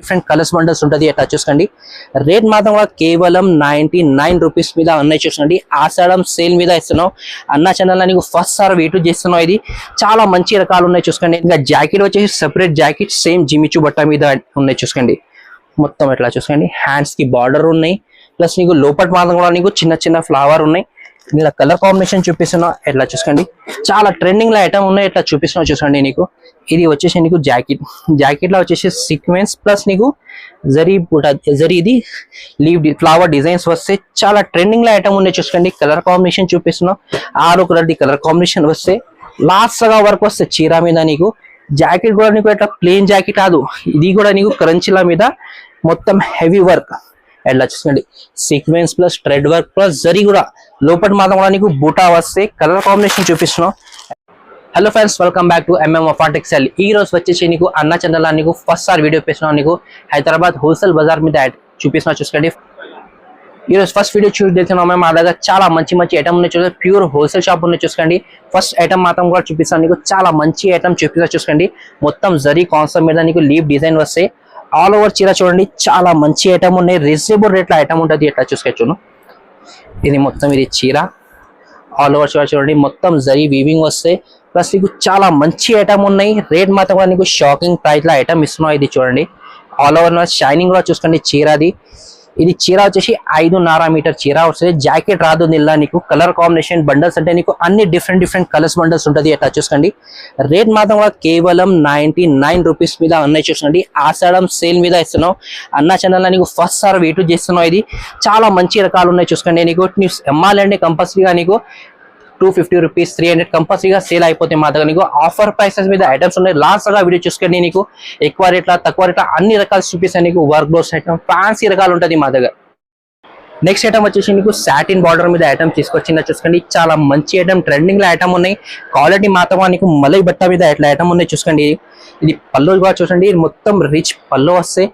Different colours bundles ఉంటుంది అట్లా చూసుకోండి. రేట్ మాత్రం కూడా కేవలం నైంటీ నైన్ రూపీస్ మీద ఉన్నాయి చూసుకోండి. ఆషాఢం సేల్ మీద ఇస్తున్నాం. అన్న ఛానల్ నీకు ఫస్ట్ సార్ వెయిట్ చేస్తున్నావు ఇది. చాలా మంచి రకాలు ఉన్నాయి చూసుకోండి. ఇంకా జాకెట్ వచ్చేసి సెపరేట్ జాకెట్ సేమ్ జిమిచు బట్ట మీద ఉన్నాయి చూసుకోండి. మొత్తం ఎట్లా చూసుకోండి. హ్యాండ్స్కి బార్డర్ ఉన్నాయి. ప్లస్ నీకు లోపల మాత్రం కూడా నీకు చిన్న చిన్న ఫ్లవర్ ఉన్నాయి. ఇలా కలర్ కాంబినేషన్ చూపిస్తున్నా ఎట్లా చూసుకోండి. చాలా ట్రెండింగ్లో ఐటమ్ ఉన్నాయి ఎట్లా చూపిస్తున్నా చూసుకోండి నీకు. ఇది వచ్చేసి నీకు జాకెట్ జాకెట్లో వచ్చేసి సీక్వెన్స్ ప్లస్ నీకు జరీ జరీది జరీ ఇది లీవ్ ఫ్లవర్ డిజైన్స్ వస్తే చాలా ట్రెండింగ్లో ఐటమ్ ఉన్నాయి చూసుకోండి. కలర్ కాంబినేషన్ చూపిస్తున్నాం ఆరు కలర్ ది కలర్ కాంబినేషన్ వస్తే లాస్ట్గా వర్క్ వస్తే చీర మీద నీకు జాకెట్ కూడా నీకు ఎట్లా ప్లెయిన్ జాకెట్ కాదు. ఇది కూడా నీకు కరెన్సీల మీద మొత్తం హెవీ వర్క్ అండ్ చూసుకోండి sequence plus thread work plus zari కూడా లోపల మాత్రం కూడా నీకు బూటా వస్తే కలర్ కాంబినేషన్ చూపిస్తున్నాం. Hello friends welcome back to MM excel ఈ రోజు వచ్చేసి నీకు అన్న చందల నీకు ఫస్ట్ సార్ వీడియో పెట్టినా నీకు. హైదరాబాద్ హోల్సేల్ బజార్ మీద ad చూపిస్తున్నా చూసుకోండి. ఈ రోజు ఫస్ట్ వీడియో చూసి తెలుసుకున్నాం మేము మా దగ్గర చాలా మంచి మంచి ఐటమ్ ఉన్నాయి చూడండి ప్యూర్ హోల్సేల్ షాప్ ఉన్నాయి చూసుకోండి. ఫస్ట్ ఐటమ్ మాత్రం కూడా చూపిస్తాను నీకు. చాలా మంచి ఐటమ్ చూపిస్తా చూసుకోండి. మొత్తం జరీ కాన్సెప్ట్ మీద నీకు లీవ్ డిజైన్ వస్తాయి ఆల్ ఓవర్ చీర చూడండి చాలా మంచి ఐటమ్ ఉన్నాయి. రీజనబుల్ రేట్లో ఐటమ్ ఉంటుంది ఎట్లా చూసుకోవచ్చును ఇది మొత్తం ఇది చీర. ఆల్ ఓవర్ చీర చూడండి మొత్తం జరీ వీవింగ్ వస్తాయి. ప్లస్ నీకు చాలా మంచి ఐటమ్ ఉన్నాయి. రేట్ మాత్రం కూడా నీకు షాకింగ్ ప్రైస్లో ఐటమ్ ఇస్తున్నావు ఇది చూడండి. ఆల్ ఓవర్ షైనింగ్ కూడా చూసుకోండి చీరది. ఇది చీర వచ్చేసి ఐదున్నర మీటర్ చీర వస్తుంది. జాకెట్ రాదు నిల్లా నీకు. కలర్ కాంబినేషన్ బండల్స్ అంటే నీకు అన్ని డిఫరెంట్ డిఫరెంట్ కలర్స్ బండల్స్ ఉంటుంది. అట్లా చూసుకోండి. రేట్ మాత్రం కూడా కేవలం నైన్టీ నైన్ రూపీస్ మీద ఉన్నాయి చూసుకోండి. ఆషాఢం సేల్ మీద ఇస్తున్నావు. అన్న ఛానల్ నీకు ఫస్ట్ సార్ వెయిట్ చేస్తున్నావు ఇది. చాలా మంచి రకాలు ఉన్నాయి చూసుకోండి. నీకు నీకు ఎమ్మాలంటే కంపల్సరీగా నీకు two fifty rupees three hundred కంపల్సరీగా సేల్ అయిపోతే మా దగ్గర నీకు ఆఫర్ ప్రైసెస్ మీద ఐటమ్స్ ఉన్నాయి. లాస్ట్ అలా వీడియో చూసుకోండి నీకు ఎక్కువ రేట్ల తక్కువ రేట్ల అన్ని రకాలు చూపిస్తాయి నీకు. వర్క్ బ్లౌస్ ఐటమ్ ఫ్యాన్సీ రకాలు ఉంటుంది మా దగ్గర. నెక్స్ట్ ఐటమ్ వచ్చేసి నీకు సాటిన్ బార్డర్ మీద ఐటమ్ తీసుకొచ్చిందా చూసుకోండి. చాలా మంచి ఐటమ్ ట్రెండింగ్లో ఐటమ్ ఉన్నాయి. క్వాలిటీ మాత్రం నీకు మలై బట్ట మీద ఇట్లా ఐటమ్ ఉన్నాయి చూసుకోండి. ఇది పళ్ళు కూడా చూడండి ఇది మొత్తం రిచ్ పళ్ళు వస్తే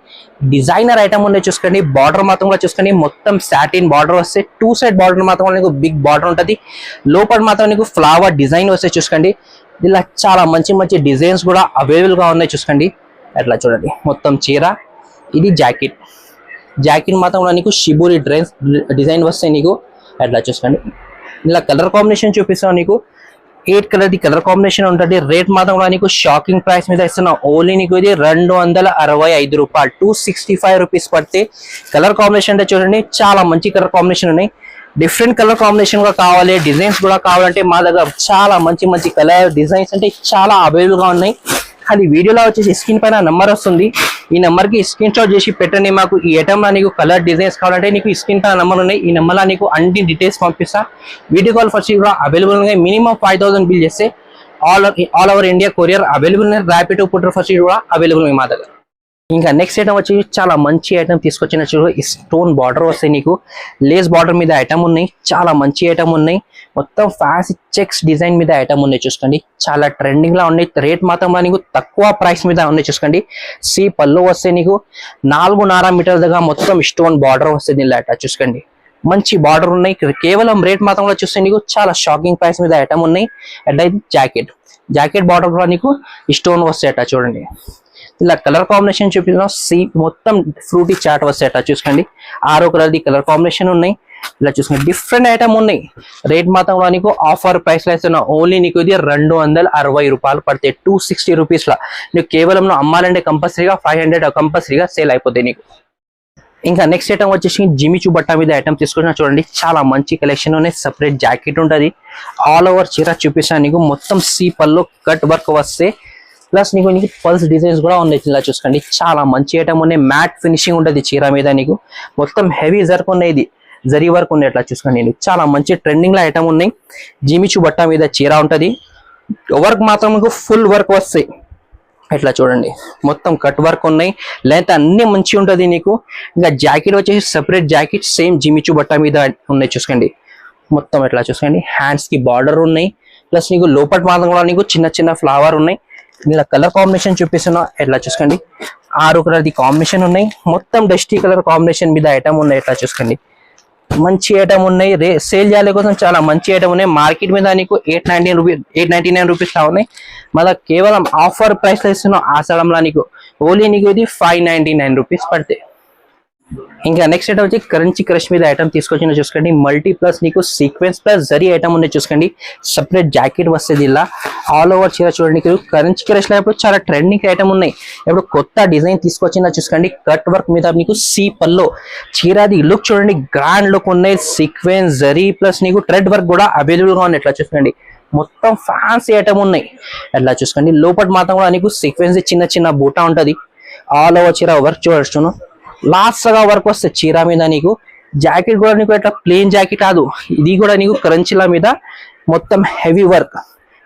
డిజైనర్ ఐటమ్ ఉన్నాయి చూసుకోండి. బార్డర్ మాత్రం కూడా చూసుకోండి. మొత్తం సాటిన్ బార్డర్ వస్తే టూ సైడ్ బార్డర్ మాత్రం నీకు బిగ్ బార్డర్ ఉంటుంది. లోపల మాత్రం నీకు ఫ్లవర్ డిజైన్ వస్తే చూసుకోండి. ఇలా చాలా మంచి మంచి డిజైన్స్ కూడా అవైలబుల్గా ఉన్నాయి చూసుకోండి. అట్లా చూడండి. మొత్తం చీర. ఇది జాకెట్ జాకెట్ మాత్రం కూడా నీకు షిబూరి డ్రెస్ డిజైన్ వస్తాయి నీకు అట్లా చూసుకోండి ఇలా కలర్ కాంబినేషన్ చూపిస్తాం నీకు. Eight colour the colour combination ఉంటుంది. రేట్ మాత్రం కూడా నీకు షాకింగ్ ప్రైస్ మీద ఇస్తున్నాం. ఓన్లీ నీకు ఇది రెండు వందల అరవై ఐదు రూపాయలు. టూ సిక్స్టీ ఫైవ్ రూపీస్ పడితే కలర్ కాంబినేషన్ అంటే చూడండి చాలా మంచి కలర్ కాంబినేషన్ ఉన్నాయి. డిఫరెంట్ కలర్ కాంబినేషన్ కూడా కావాలి. డిజైన్స్ కూడా కావాలంటే మా దగ్గర చాలా మంచి మంచి కలర్ డిజైన్స్ అంటే చాలా అవైలబుల్గా ఉన్నాయి. అది వీడియోలో వచ్చేసి స్క్రీన్ పైన నెంబర్ వస్తుంది. ఈ నెంబర్కి స్క్రీన్ షాట్ చేసి పెట్టండి మాకు. ఈ ఐటమ్ లా నీకు కలర్ డిజైన్స్ కావాలంటే నీకు స్క్రీన్ పైన నెంబర్ ఉన్నాయి. ఈ నెంబర్లో నీకు అన్ని డీటెయిల్స్ పంపిస్తా. వీడియో కాల్ ఫస్ట్ కూడా అవైలబుల్ ఉన్నాయి. మినిమం ఫైవ్ థౌసండ్ బిల్ చేస్తే all all over India courier available ఉన్నాయి. ర్యాపిడ్ పుట్టర్ ఫస్ట్ కూడా అవైలబుల్ ఉన్నాయి మా దగ్గర. ఇంకా నెక్స్ట్ ఐటమ్ వచ్చి చాలా మంచి ఐటమ్ తీసుకొచ్చిన చూడు ఈ స్టోన్ బార్డర్ వస్తాయి నీకు. లేస్ బార్డర్ మీద ఐటమ్ ఉన్నాయి చాలా మంచి ఐటమ్ ఉన్నాయి. మొత్తం ఫ్యాన్సీ చెక్స్ డిజైన్ మీద ఐటమ్ ఉన్నాయి చూసుకోండి. చాలా ట్రెండింగ్ లా ఉన్నాయి రేట్ మాత్రం నీకు తక్కువ ప్రైస్ మీద ఉన్నాయి చూసుకోండి. సి పళ్ళు వస్తే నీకు. నాలుగున్నర మీటర్ దగ్గర మొత్తం స్టోన్ బార్డర్ వస్తుంది ఇలా చూసుకోండి. మంచి బార్డర్ ఉన్నాయి కేవలం రేట్ మాత్రం చూస్తే నీకు చాలా షాకింగ్ ప్రైస్ మీద ఐటమ్ ఉన్నాయి. అట్లా జాకెట్ జాకెట్ బార్డర్ కూడా నీకు స్టోన్ వస్తాయి చూడండి. ఇలా కలర్ కాంబినేషన్ చూపిస్తున్నాం సి మొత్తం ఫ్రూటీ చాట్ వస్తాయి అట్లా చూసుకోండి. ఆరో కలర్ది కలర్ కాంబినేషన్ ఉన్నాయి. ఇలా చూసుకోండి డిఫరెంట్ ఐటమ్ ఉన్నాయి. రేట్ మాత్రం నీకు ఆఫర్ ప్రైస్లో ఇస్తున్నా ఓన్లీ నీకు ఇది రెండు వందల అరవై రూపాయలు పడతాయి టూ సిక్స్టీ రూపీస్ లా నీకు కేవలం అమ్మాలంటే కంపల్సరీగా ఫైవ్ హండ్రెడ్ కంపల్సరీగా సేల్ అయిపోతాయి నీకు. ఇంకా నెక్స్ట్ ఐటమ్ వచ్చేసి జిమిచు బట్ట మీద ఐటమ్ తీసుకున్నా చూడండి. చాలా మంచి కలెక్షన్ ఉన్నాయి. సపరేట్ జాకెట్ ఉంటుంది. ఆల్ ఓవర్ చీర చూపిస్తాను నీకు మొత్తం సీ పల్లో కట్ వర్క్ వస్తే ప్లస్ నీకు నీకు పల్స్ డిజైన్స్ కూడా ఉన్నాయి ఇలా చూసుకోండి. చాలా మంచి ఐటమ్ ఉన్నాయి. మ్యాట్ ఫినిషింగ్ ఉంటుంది చీర మీద నీకు. మొత్తం హెవీ జర్క్ ఉన్నాయి ఇది. జరీ వర్క్ ఉన్నాయి అట్లా చూసుకోండి నీకు. చాలా మంచి ట్రెండింగ్లో ఐటమ్ ఉన్నాయి. జిమిచు బట్ట మీద చీర ఉంటుంది. వర్క్ మాత్రం మీకు ఫుల్ వర్క్ వస్తాయి. ఇట్లా చూడండి. మొత్తం కట్ వర్క్ ఉన్నాయి. లెంత్ అన్ని మంచి ఉంటుంది నీకు. ఇంకా జాకెట్ వచ్చేసి సెపరేట్ జాకెట్ సేమ్ జిమిచు బట్ట మీద ఉన్నాయి చూసుకోండి. మొత్తం ఇట్లా చూసుకోండి. హ్యాండ్స్కి బార్డర్ ఉన్నాయి. ప్లస్ నీకు లోపల మాత్రం కూడా నీకు చిన్న చిన్న ఫ్లవర్ ఉన్నాయి. ఇలా కలర్ కాంబినేషన్ చూపిస్తున్నా. ఎట్లా చూసుకోండి? ఆరు కలర్ది కాంబినేషన్ ఉన్నాయి. మొత్తం డస్టీ కలర్ కాంబినేషన్ మీద ఐటమ్ ఉన్నాయి. ఎట్లా చూసుకోండి? మంచి ఐటమ్ ఉన్నాయి. రే సేల్ చేయాలి కోసం చాలా మంచి ఐటమ్ ఉన్నాయి. మార్కెట్ మీద నీకు eight ninety rupees eight ninety nine rupees లా ఉన్నాయి. మళ్ళీ కేవలం ఆఫర్ ప్రైస్లో ఇస్తున్నాం ఆషాఢంలో నీకు ఓన్లీ నీకు ఇది ఫైవ్ నైన్టీ నైన్ రూపీస్ పడతాయి ఇంకా నెక్స్ట్ ఐటమ్ వచ్చి కరెన్సీ క్రష్ మీద ఐటమ్ తీసుకొచ్చిన చూసుకోండి. మల్టీ ప్లస్ నీకు సీక్వెన్స్ ప్లస్ జరీ ఐటమ్ ఉంది చూసుకోండి. సపరేట్ జాకెట్ వస్తుంది ఇలా. ఆల్ ఓవర్ చీర చూడండి. కరెన్సీ క్రష్లో ఇప్పుడు చాలా ట్రెండింగ్ ఐటమ్ ఉన్నాయి. ఇప్పుడు కొత్త డిజైన్ తీసుకొచ్చిన చూసుకోండి. కట్ వర్క్ మీద నీకు సీ పల్లో చీరాది లుక్ చూడండి. గ్రాండ్ లుక్ ఉన్నాయి. సీక్వెన్స్ జరీ ప్లస్ నీకు ట్రెడ్ వర్క్ కూడా అవైలబుల్గా ఉంది ఇట్లా చూసుకోండి. మొత్తం ఫ్యాన్సీ ఐటమ్ ఉన్నాయి. అట్లా చూసుకోండి. లోపల మాత్రం కూడా నీకు సీక్వెన్స్ చిన్న చిన్న బూటా ఉంటది. ఆల్ ఓవర్ చీర వర్క్ చూడొచ్చును లాస్ట్ సగా వర్క్ వస్తే చీర మీద నీకు జాకెట్ కూడా నీకు ఇట్లా ప్లెయిన్ జాకెట్ కాదు. ఇది కూడా నీకు క్రంచిల మీద మొత్తం హెవీ వర్క్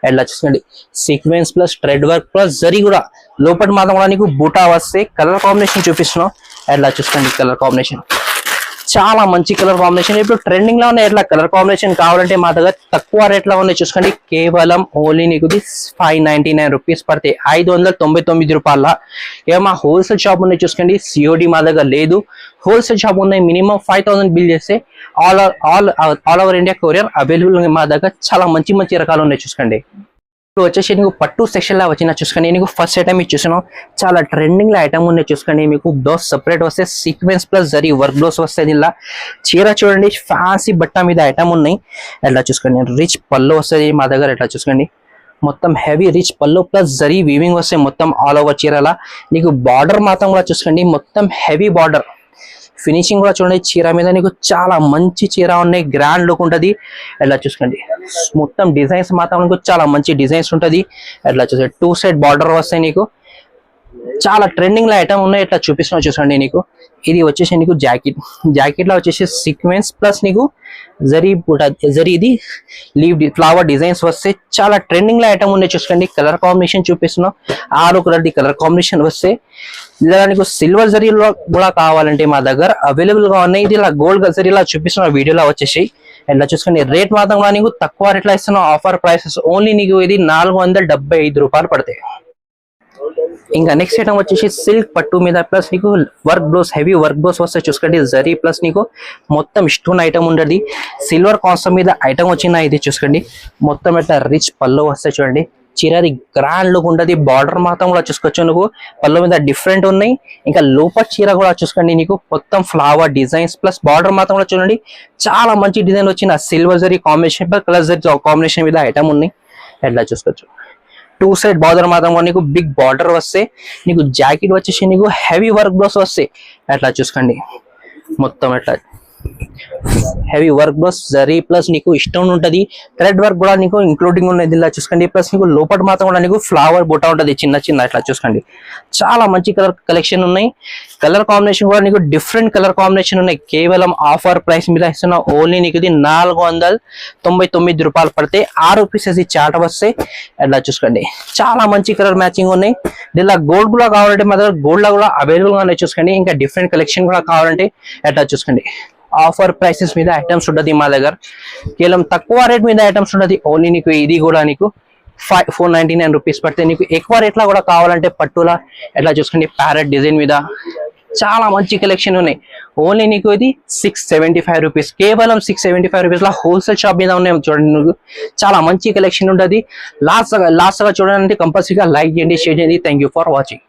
ఎట్లా చూసుకోండి? Sequence plus thread work plus zari కూడా. లోపల మాత్రం కూడా నీకు బూటా వస్తే కలర్ కాంబినేషన్ చూపిస్తున్నాం ఎట్లా చూసుకోండి? కలర్ కాంబినేషన్ చాలా మంచి కలర్ కాంబినేషన్ ఇప్పుడు ట్రెండింగ్లో ఉన్న ఎట్లా కలర్ కాంబినేషన్ కావాలంటే మా దగ్గర తక్కువ రేట్లో ఉన్నాయి. చూసుకోండి. కేవలం ఓన్లీ నీకు ఫైవ్ నైన్టీ నైన్ రూపీస్ పడితే ఐదు వందల తొంభై తొమ్మిది రూపాయల. ఏ మా హోల్సేల్ షాప్ ఉన్నాయి. చూసుకోండి. సిఓడి మా దగ్గర లేదు. హోల్సేల్ షాప్ ఉన్నాయి. మినిమం ఫైవ్ థౌసండ్ బిల్ చేస్తే all all all over India courier available మా దగ్గర చాలా మంచి మంచి రకాలు ఉన్నాయి. చూసుకోండి. ఇప్పుడు వచ్చేసి నీకు పట్టు సెక్షన్ లా వచ్చిన చూసుకోండి. నీకు ఫస్ట్ ఐటమ్ ఇది చూసాను చాలా ట్రెండింగ్లో ఐటమ్ ఉన్నాయి చూసుకోండి. మీకు బ్లౌజ్ సపరేట్ వస్తే sequence plus zari work blouse వస్తుంది ఇలా చీర చూడండి. ఫ్యాన్సీ బట్ట మీద ఐటమ్ ఉన్నాయి. ఎట్లా చూసుకోండి. రిచ్ పళ్ళు వస్తుంది మా దగ్గర. ఎట్లా చూసుకోండి. మొత్తం హెవీ రిచ్ పళ్ళు ప్లస్ జరీ వీవింగ్ వస్తే మొత్తం ఆల్ ఓవర్ చీరలా. నీకు బార్డర్ మాత్రం కూడా చూసుకోండి. మొత్తం హెవీ బార్డర్ ఫినిషింగ్ కూడా చూడండి చీర మీద నీకు చాలా మంచి చీర ఉన్నాయి. గ్రాండ్ లుక్ ఉంటది. ఎట్లా చూసుకోండి. మొత్తం డిజైన్స్ మాత్రం నీకు చాలా మంచి డిజైన్స్ ఉంటది. ఎట్లా చూసే టూ సైడ్ బార్డర్ వస్తాయి నీకు. చాలా ట్రెండింగ్లో ఐటమ్ ఉన్నాయి. ఇట్లా చూపిస్తున్నా చూసండి నీకు. ఇది వచ్చేసి నీకు జాకెట్ జాకెట్లో వచ్చేసి సీక్వెన్స్ ప్లస్ నీకు జరీ బుట- జరీ ఇది లీవ్ ఫ్లవర్ డిజైన్స్ వస్తే చాలా ట్రెండింగ్లో ఐటమ్ ఉన్నాయి చూసుకోండి. కలర్ కాంబినేషన్ చూపిస్తున్నాం. ఆరు కలర్ ది కలర్ కాంబినేషన్ వస్తే ఇలా నీకు సిల్వర్ జరీలో కూడా కావాలంటే మా దగ్గర అవైలబుల్గా ఉన్నాయి. ఇది ఇలా గోల్డ్ జరీలా చూపిస్తున్న వీడియోలో వచ్చేసి. ఇలా చూసుకోండి. రేట్ మాత్రం కూడా నీకు తక్కువ రేట్లో ఇస్తున్న. ఆఫర్ ప్రైసెస్ ఓన్లీ నీకు ఇది నాలుగు వందల డెబ్బై ఐదు రూపాయలు పడతాయి. ఇంకా నెక్స్ట్ ఐటమ్ వచ్చేసి సిల్క్ పట్టు మీద ప్లస్ నీకు work blouse heavy work blouse వస్తే చూసుకోండి జరీ ప్లస్ నీకు మొత్తం స్టోన్ ఐటమ్ ఉండదు. సిల్వర్ కాన్సెప్ట్ మీద ఐటమ్ వచ్చిన ఇది చూసుకోండి మొత్తం ఇట్లా రిచ్ పళ్ళు వస్తే చూడండి. చీరది గ్రాండ్ లుక్ ఉంటుంది బార్డర్ మాత్రం కూడా చూసుకోవచ్చు నువ్వు. పళ్ళు మీద డిఫరెంట్ ఉన్నాయి. ఇంకా లోపల చీర కూడా చూసుకోండి నీకు మొత్తం ఫ్లవర్ డిజైన్స్ ప్లస్ బార్డర్ మాత్రం కూడా చూడండి. చాలా మంచి డిజైన్ వచ్చిన silver zari combination plus colour zari combination మీద ఐటమ్ ఉన్నాయి. ఎట్లా చూసుకోవచ్చు? టూ సైడ్ బార్డర్ మాత్రం నీకు బిగ్ బార్డర్ వస్తే నీకు జాకెట్ వచ్చేసి నీకు హెవీ వర్క్ బ్లౌస్ వస్తాయి. అట్లా చూసుకోండి. మొత్తం ఎట్లా heavy work plus zari plus నీకు ఇష్టం ఉంటుంది. థ్రెడ్ వర్క్ కూడా నీకు ఇంక్లూడింగ్ ఉన్నది ఇలా చూసుకోండి. ప్లస్ నీకు లోపల మాత్రం కూడా నీకు ఫ్లవర్ బుట్ట ఉంటుంది చిన్న చిన్న ఇట్లా చూసుకోండి. చాలా మంచి కలర్ కలెక్షన్ ఉన్నాయి. కలర్ కాంబినేషన్ కూడా నీకు డిఫరెంట్ కలర్ కాంబినేషన్ ఉన్నాయి. కేవలం ఆఫర్ ప్రైస్ మీద ఇస్తున్న ఓన్లీ నీకు ఇది నాలుగు వందల తొంభై తొమ్మిది రూపాయలు పడితే ఆరు పీసెస్ ఈ చాట వస్తాయి. అట్లా చూసుకోండి. చాలా మంచి కలర్ మ్యాచింగ్ ఉన్నాయి. ఇలా గోల్డ్ కూడా కావాలంటే మా దగ్గర గోల్డ్ కూడా అవైలబుల్గా ఉన్నాయి చూసుకోండి. ఇంకా డిఫరెంట్ కలెక్షన్ కూడా కావాలంటే అట్లా చూసుకోండి. ఆఫర్ ప్రైసెస్ మీద ఐటమ్స్ ఉంటుంది మా దగ్గర. కేవలం తక్కువ రేట్ మీద ఐటమ్స్ ఉంటుంది. ఓన్లీ నీకు ఇది కూడా నీకు five four ninety nine rupees పడితే నీకు ఎక్కువ రేట్లో కూడా కావాలంటే పట్టులా ఎట్లా చూసుకోండి ప్యారెట్ డిజైన్ మీద చాలా మంచి కలెక్షన్ ఉన్నాయి. ఓన్లీ నీకు ఇది సిక్స్ సెవెంటీ ఫైవ్ రూపీస్. కేవలం సిక్స్ సెవెంటీ ఫైవ్ రూపీస్లో హోల్సేల్ షాప్ మీద ఉన్నాయి చూడండి నువ్వు. చాలా మంచి కలెక్షన్ ఉంటుంది. లాస్ట్ లాస్ట్గా చూడాలంటే కంపల్సరీగా లైక్ చేయండి షేర్ చేయండి. Thank you for watching